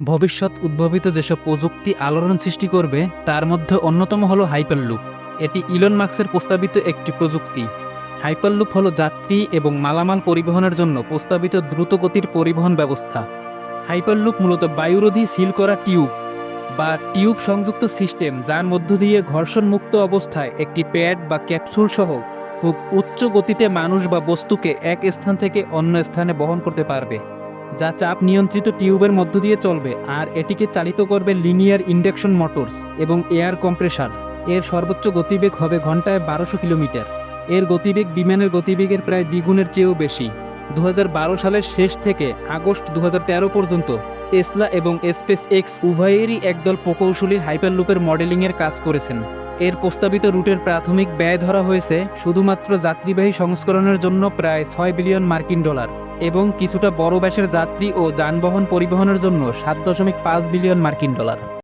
ভবিষ্যৎ উদ্ভাবিত যেসব প্রযুক্তি আলোড়ন সৃষ্টি করবে, তার মধ্যে অন্যতম হলো হাইপারলুপ। এটি ইলন মার্কসের প্রস্তাবিত একটি প্রযুক্তি। হাইপারলুপ হলো যাত্রী এবং মালামাল পরিবহনের জন্য প্রস্তাবিত দ্রুতগতির পরিবহন ব্যবস্থা। হাইপারলুপ মূলত বায়ুরোধী সিল করা টিউব বা টিউব সংযুক্ত সিস্টেম, যার মধ্য দিয়ে ঘর্ষণমুক্ত অবস্থায় একটি প্যাড বা ক্যাপসুল সহ খুব উচ্চ গতিতে মানুষ বা বস্তুকে এক স্থান থেকে অন্য স্থানে বহন করতে পারবে। যা চাপ নিয়ন্ত্রিত টিউবের মধ্য দিয়ে চলবে আর এটিকে চালিত করবে লিনিয়ার ইন্ডাকশন মোটরস এবং এয়ার কম্প্রেসার। এর সর্বোচ্চ গতিবেগ হবে ঘন্টায় বারোশো কিলোমিটার। এর গতিবেগ বিমানের গতিবেগের প্রায় দ্বিগুণের চেয়েও বেশি। দু হাজার বারো সালের শেষ থেকে আগস্ট দু হাজার তেরো পর্যন্ত টেসলা এবং স্পেস এক্স উভয়েরই একদল প্রকৌশলী হাইপারলুপের মডেলিংয়ের কাজ করেছেন। এর প্রস্তাবিত রুটের প্রাথমিক ব্যয় ধরা হয়েছে শুধুমাত্র যাত্রীবাহী সংস্করণের জন্য প্রায় ছয় বিলিয়ন মার্কিন ডলার। এবং কিছুটা বড় ব্যাসের যাত্রী ও যানবাহন পরিবহনের জন্য সাত দশমিক পাঁচ বিলিয়ন মার্কিন ডলার।